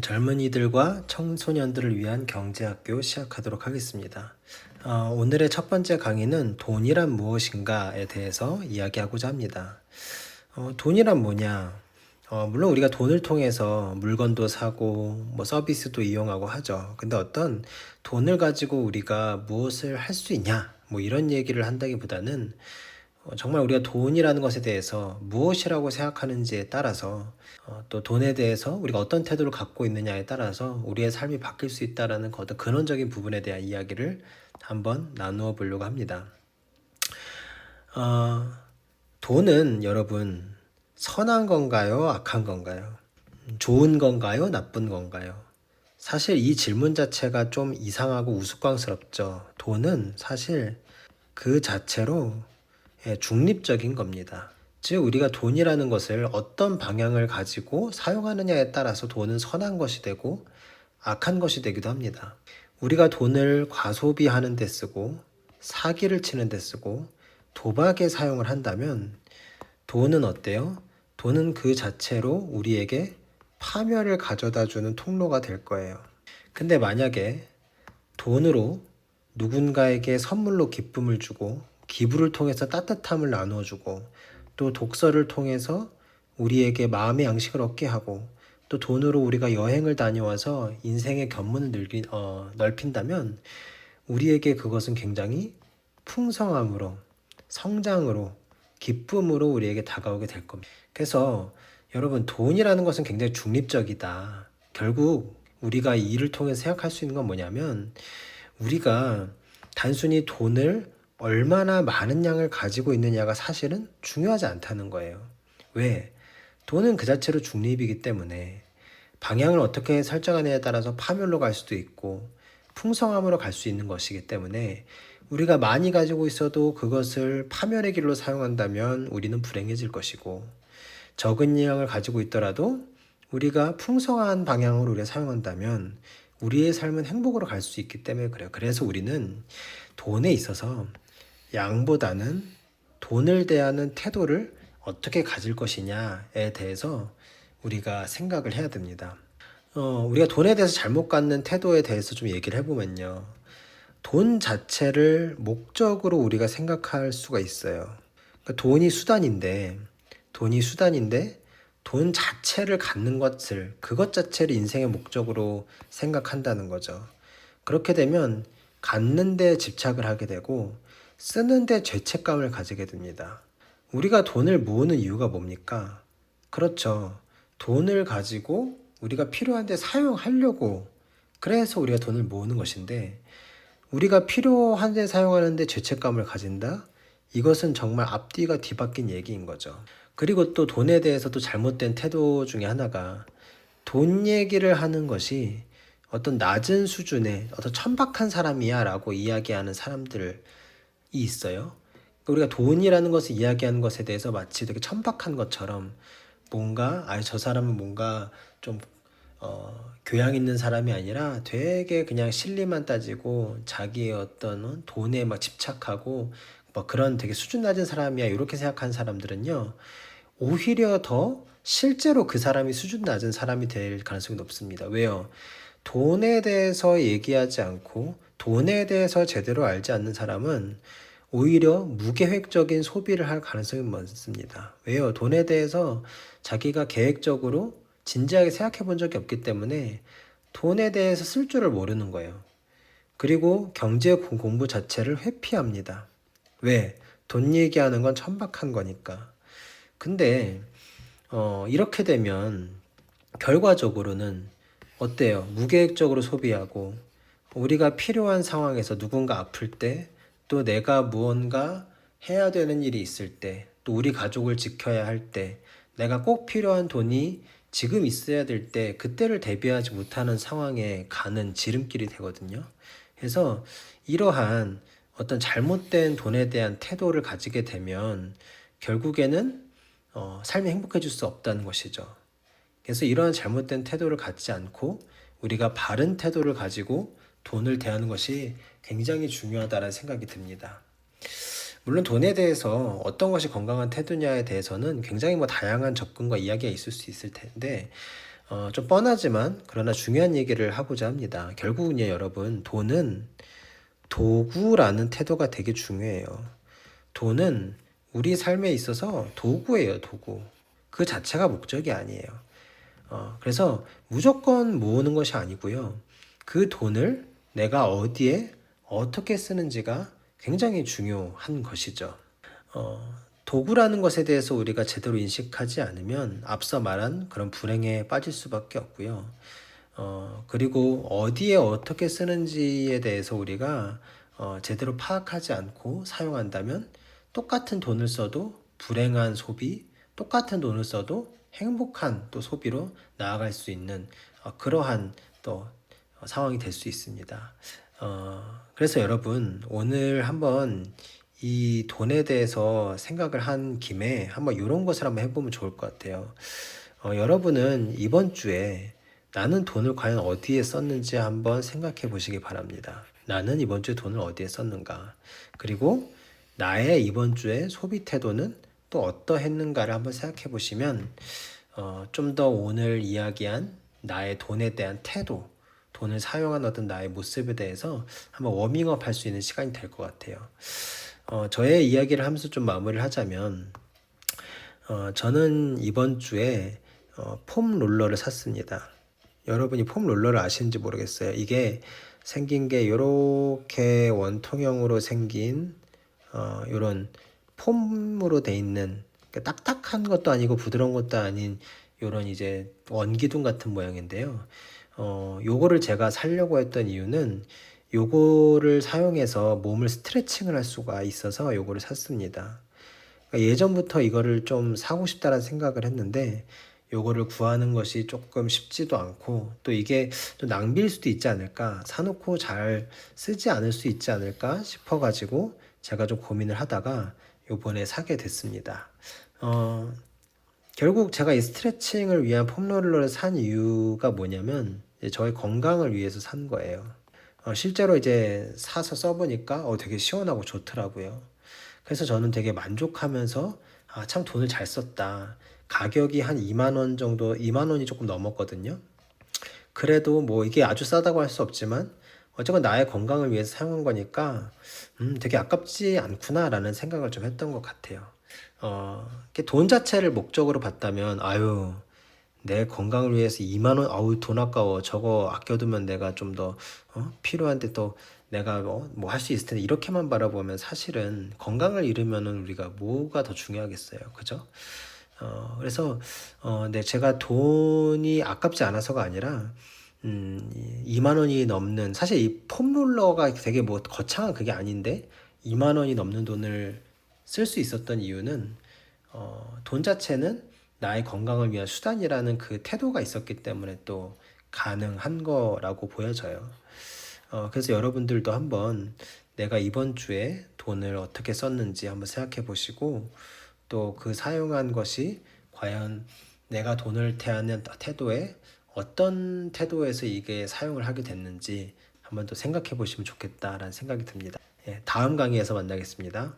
젊은이들과 청소년들을 위한 경제학교 시작하도록 하겠습니다. 어, 오늘의 첫 번째 강의는 돈이란 무엇인가에 대해서 이야기하고자 합니다. 어, 돈이란 뭐냐? 어, 물론 우리가 돈을 통해서 물건도 사고 뭐 서비스도 이용하고 하죠. 근데 어떤 돈을 가지고 우리가 무엇을 할 수 있냐? 뭐 이런 얘기를 한다기보다는 어, 정말 우리가 돈이라는 것에 대해서 무엇이라고 생각하는지에 따라서 어, 또 돈에 대해서 우리가 어떤 태도를 갖고 있느냐에 따라서 우리의 삶이 바뀔 수 있다라는 그 어떤 근원적인 부분에 대한 이야기를 한번 나누어 보려고 합니다. 어, 돈은 여러분 선한 건가요? 악한 건가요? 좋은 건가요? 나쁜 건가요? 사실 이 질문 자체가 좀 이상하고 우스꽝스럽죠. 돈은 사실 그 자체로 예, 중립적인 겁니다. 즉, 우리가 돈이라는 것을 어떤 방향을 가지고 사용하느냐에 따라서 돈은 선한 것이 되고 악한 것이 되기도 합니다. 우리가 돈을 과소비하는 데 쓰고 사기를 치는 데 쓰고 도박에 사용을 한다면 돈은 어때요? 돈은 그 자체로 우리에게 파멸을 가져다 주는 통로가 될 거예요. 근데 만약에 돈으로 누군가에게 선물로 기쁨을 주고 기부를 통해서 따뜻함을 나누어 주고 또 독서를 통해서 우리에게 마음의 양식을 얻게 하고 또 돈으로 우리가 여행을 다녀와서 인생의 견문을 늘기, 어, 넓힌다면 우리에게 그것은 굉장히 풍성함으로 성장으로 기쁨으로 우리에게 다가오게 될 겁니다. 그래서 여러분 돈이라는 것은 굉장히 중립적이다. 결국 우리가 이 일을 통해 생각할 수 있는 건 뭐냐면 우리가 단순히 돈을 얼마나 많은 양을 가지고 있느냐가 사실은 중요하지 않다는 거예요. 왜? 돈은 그 자체로 중립이기 때문에 방향을 어떻게 설정하느냐에 따라서 파멸로 갈 수도 있고 풍성함으로 갈 수 있는 것이기 때문에 우리가 많이 가지고 있어도 그것을 파멸의 길로 사용한다면 우리는 불행해질 것이고 적은 양을 가지고 있더라도 우리가 풍성한 방향으로 우리가 사용한다면 우리의 삶은 행복으로 갈 수 있기 때문에 그래요. 그래서 우리는 돈에 있어서 양보다는 돈을 대하는 태도를 어떻게 가질 것이냐에 대해서 우리가 생각을 해야 됩니다. 어, 우리가 돈에 대해서 잘못 갖는 태도에 대해서 좀 얘기를 해보면요. 돈 자체를 목적으로 우리가 생각할 수가 있어요. 그러니까 돈이 수단인데, 돈이 수단인데, 돈 자체를 갖는 것을, 그것 자체를 인생의 목적으로 생각한다는 거죠. 그렇게 되면 갖는 데 집착을 하게 되고, 쓰는데 죄책감을 가지게 됩니다. 우리가 돈을 모으는 이유가 뭡니까? 그렇죠. 돈을 가지고 우리가 필요한데 사용하려고 그래서 우리가 돈을 모으는 것인데 우리가 필요한데 사용하는데 죄책감을 가진다? 이것은 정말 앞뒤가 뒤바뀐 얘기인 거죠. 그리고 또 돈에 대해서도 잘못된 태도 중에 하나가 돈 얘기를 하는 것이 어떤 낮은 수준의 어떤 천박한 사람이야 라고 이야기하는 사람들이 있어요. 우리가 돈이라는 것을 이야기하는 것에 대해서 마치 되게 천박한 것처럼 뭔가 아예 저 사람은 뭔가 좀 어, 교양 있는 사람이 아니라 되게 그냥 실리만 따지고 자기의 어떤 돈에 막 집착하고 뭐 그런 되게 수준 낮은 사람이야 이렇게 생각하는 사람들은요 오히려 더 실제로 그 사람이 수준 낮은 사람이 될 가능성이 높습니다. 왜요? 돈에 대해서 얘기하지 않고 돈에 대해서 제대로 알지 않는 사람은 오히려 무계획적인 소비를 할 가능성이 많습니다. 왜요? 돈에 대해서 자기가 계획적으로 진지하게 생각해 본 적이 없기 때문에 돈에 대해서 쓸 줄을 모르는 거예요. 그리고 경제 공부 자체를 회피합니다. 왜? 돈 얘기하는 건 천박한 거니까. 근데 어, 이렇게 되면 결과적으로는 어때요? 무계획적으로 소비하고 우리가 필요한 상황에서 누군가 아플 때 또 내가 무언가 해야 되는 일이 있을 때 또 우리 가족을 지켜야 할 때 내가 꼭 필요한 돈이 지금 있어야 될 때 그때를 대비하지 못하는 상황에 가는 지름길이 되거든요. 그래서 이러한 어떤 잘못된 돈에 대한 태도를 가지게 되면 결국에는 어, 삶이 행복해질 수 없다는 것이죠. 그래서 이러한 잘못된 태도를 갖지 않고 우리가 바른 태도를 가지고 돈을 대하는 것이 굉장히 중요하다는 생각이 듭니다. 물론 돈에 대해서 어떤 것이 건강한 태도냐에 대해서는 굉장히 뭐 다양한 접근과 이야기가 있을 수 있을 텐데 어, 좀 뻔하지만 그러나 중요한 얘기를 하고자 합니다. 결국은요, 여러분, 돈은 도구라는 태도가 되게 중요해요. 돈은 우리 삶에 있어서 도구예요, 도구. 그 자체가 목적이 아니에요. 어, 그래서 무조건 모으는 것이 아니고요. 그 돈을 내가 어디에 어떻게 쓰는지가 굉장히 중요한 것이죠. 어, 도구라는 것에 대해서 우리가 제대로 인식하지 않으면 앞서 말한 그런 불행에 빠질 수밖에 없고요. 어, 그리고 어디에 어떻게 쓰는지에 대해서 우리가 어, 제대로 파악하지 않고 사용한다면 똑같은 돈을 써도 불행한 소비, 똑같은 돈을 써도 행복한 또 소비로 나아갈 수 있는 어, 그러한 또 어, 상황이 될 수 있습니다. 어, 그래서 여러분 오늘 한번 이 돈에 대해서 생각을 한 김에 한번 이런 것을 한번 해보면 좋을 것 같아요. 어, 여러분은 이번 주에 나는 돈을 과연 어디에 썼는지 한번 생각해 보시기 바랍니다. 나는 이번 주에 돈을 어디에 썼는가? 그리고 나의 이번 주에 소비 태도는 또 어떠했는가를 한번 생각해 보시면 어, 좀 더 오늘 이야기한 나의 돈에 대한 태도, 돈을 사용한 어떤 나의 모습에 대해서 한번 워밍업 할 수 있는 시간이 될 것 같아요. 어, 저의 이야기를 하면서 좀 마무리를 하자면, 어, 저는 이번 주에 어, 폼 롤러를 샀습니다. 여러분이 폼 롤러를 아시는지 모르겠어요. 이게 생긴 게 이렇게 원통형으로 생긴 어, 이런 폼으로 돼 있는 그러니까 딱딱한 것도 아니고 부드러운 것도 아닌 이런 이제 원기둥 같은 모양인데요. 어, 요거를 제가 살려고 했던 이유는 요거를 사용해서 몸을 스트레칭을 할 수가 있어서 요거를 샀습니다. 그러니까 예전부터 이거를 좀 사고 싶다라는 생각을 했는데 요거를 구하는 것이 조금 쉽지도 않고 또 이게 좀 낭비일 수도 있지 않을까 사놓고 잘 쓰지 않을 수 있지 않을까 싶어가지고 제가 좀 고민을 하다가 요번에 사게 됐습니다. 어, 결국 제가 이 스트레칭을 위한 폼롤러를 산 이유가 뭐냐면 저의 건강을 위해서 산 거예요. 어, 실제로 이제 사서 써보니까 어, 되게 시원하고 좋더라고요. 그래서 저는 되게 만족하면서 아, 참 돈을 잘 썼다. 가격이 한 2만 원 정도, 2만 원이 조금 넘었거든요. 그래도 뭐 이게 아주 싸다고 할 수 없지만 어쨌건 나의 건강을 위해서 사용한 거니까 음, 되게 아깝지 않구나라는 생각을 좀 했던 것 같아요. 어, 돈 자체를 목적으로 봤다면 아유 내 건강을 위해서 2만 원 아우 돈 아까워 저거 아껴두면 내가 좀 더 어? 필요한데 또 내가 어? 뭐할 수 있을 텐데 이렇게만 바라보면 사실은 건강을 잃으면은 우리가 뭐가 더 중요하겠어요 그죠? 어, 그래서 어, 네, 제가 돈이 아깝지 않아서가 아니라 음, 2만 원이 넘는 사실 이 폼롤러가 되게 뭐 거창한 그게 아닌데 2만 원이 넘는 돈을 쓸 수 있었던 이유는 어, 돈 자체는 나의 건강을 위한 수단이라는 그 태도가 있었기 때문에 또 가능한 거라고 보여져요. 어, 그래서 여러분들도 한번 내가 이번 주에 돈을 어떻게 썼는지 한번 생각해 보시고 또 그 사용한 것이 과연 내가 돈을 대하는 태도에 어떤 태도에서 이게 사용을 하게 됐는지 한번 또 생각해 보시면 좋겠다라는 생각이 듭니다. 예, 다음 강의에서 만나겠습니다.